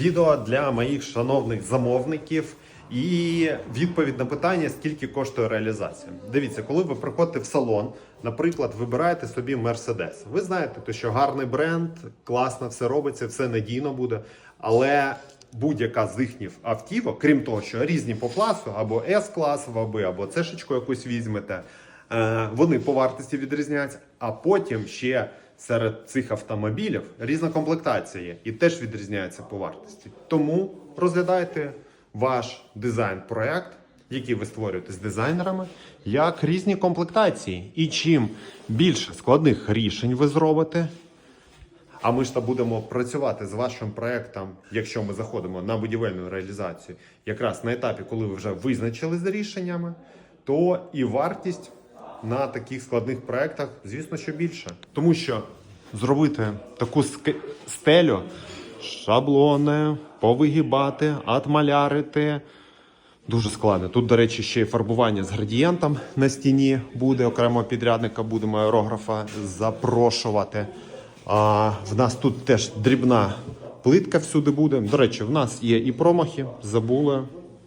Відео для моїх шановних замовників і відповідь на питання, скільки коштує реалізація. Дивіться, коли ви приходите в салон, наприклад, вибираєте собі Mercedes. Ви знаєте, що гарний бренд, класно все робиться, все надійно буде. Але будь-яка з їхніх автівок, крім того, що різні по класу, або S-клас, або, або цешечку якусь візьмете, е, вони по вартості відрізняються, а потім ще. Серед цих автомобілів різна комплектація і теж відрізняється по вартості. Тому розглядайте ваш дизайн-проект, який ви створюєте з дизайнерами, як різні комплектації. І чим більше складних рішень ви зробите, а ми ж та будемо працювати з вашим проектом, якщо ми заходимо на будівельну реалізацію, якраз на етапі, коли ви вже визначили з рішеннями, то і вартість на таких складних проектах, звісно, що більше. Тому що зробити таку стелю, шаблони, повигибати, отмалярити. Дуже складно. Тут, до речі, ще й фарбування з градієнтом на стіні буде. Окремо підрядника будемо аерографа запрошувати. А, в нас тут теж дрібна плитка всюди буде. До речі, в нас є і промахи, забули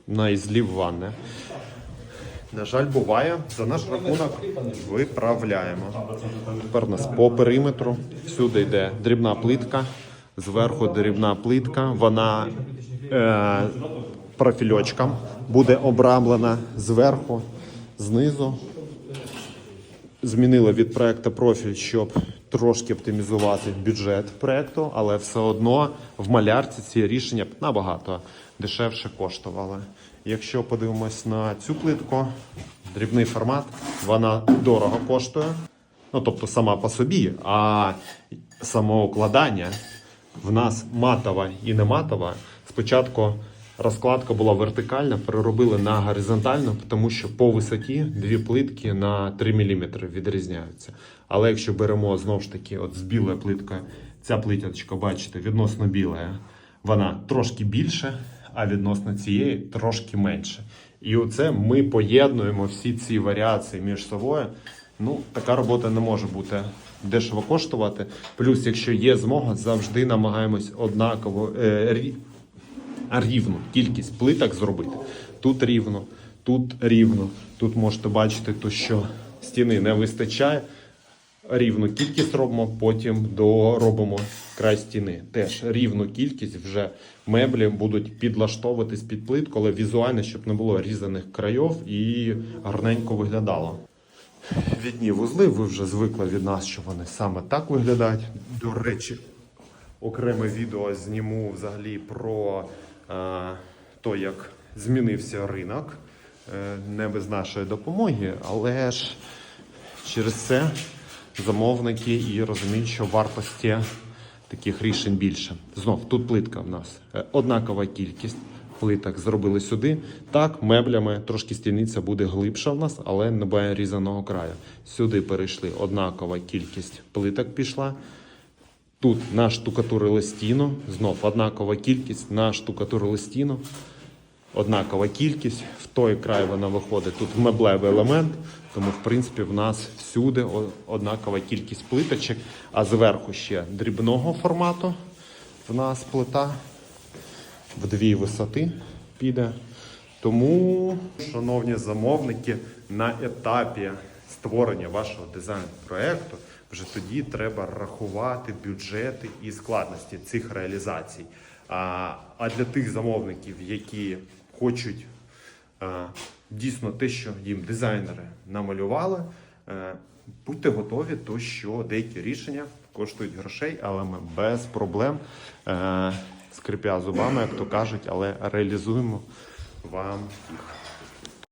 на ізлів ванни. На жаль, буває, за наш рахунок виправляємо. Тепер у нас по периметру всюди йде дрібна плитка, зверху дрібна плитка. Вона е, профільочком буде обрамлена зверху, знизу. Змінили від проекту профіль, щоб трошки оптимізувати бюджет проекту, але все одно в малярці ці рішення набагато дешевше коштували. Якщо подивимось на цю плитку, дрібний формат, вона дорого коштує. Ну, тобто сама по собі, а самоукладання в нас матова і не матова. Спочатку розкладка була вертикальна, переробили на горизонтальну, тому що по висоті дві плитки на 3 мм відрізняються. Але якщо беремо знову ж таки от з білою плиткою, ця плиточка, бачите, відносно біла, вона трошки більше, а відносно цієї трошки менше. І оце ми поєднуємо всі ці варіації між собою. Ну, така робота не може бути дешево коштувати. Плюс, якщо є змога, завжди намагаємось однаково е, рівну кількість плиток зробити. Тут рівно, тут рівно. Тут можете бачити, то, що стіни не вистачає. Рівну кількість робимо, потім доробимо край стіни. Теж рівну кількість вже меблі будуть підлаштовуватись під плитку, але візуально, щоб не було різаних крайов і гарненько виглядало. Відні вузли, ви вже звикли від нас, що вони саме так виглядають. До речі, окреме відео зніму взагалі про то, як змінився ринок. Е, не без нашої допомоги, але ж через це замовники і розуміють, що вартості таких рішень більше. Знов тут плитка в нас е, однакова кількість. Плиток зробили сюди. Так, меблями трошки стільниця буде глибша в нас, але не має різаного краю. Сюди перейшли однакова кількість плиток пішла. Тут наштукатурили стіну, знов однакова кількість, наштукатурили стіну, однакова кількість. В той край вона виходить. Тут меблевий елемент, тому в принципі в нас всюди однакова кількість плиточок, а зверху ще дрібного формату. В нас плита в дві висоти піде. Тому, шановні замовники, на етапі створення вашого дизайн-проекту вже тоді треба рахувати бюджети і складності цих реалізацій. А, для тих замовників, які хочуть дійсно те, що їм дизайнери намалювали, е, будьте готові, то що деякі рішення коштують грошей, але ми без проблем, е, скрипя зубами, як то кажуть, але реалізуємо вам їх.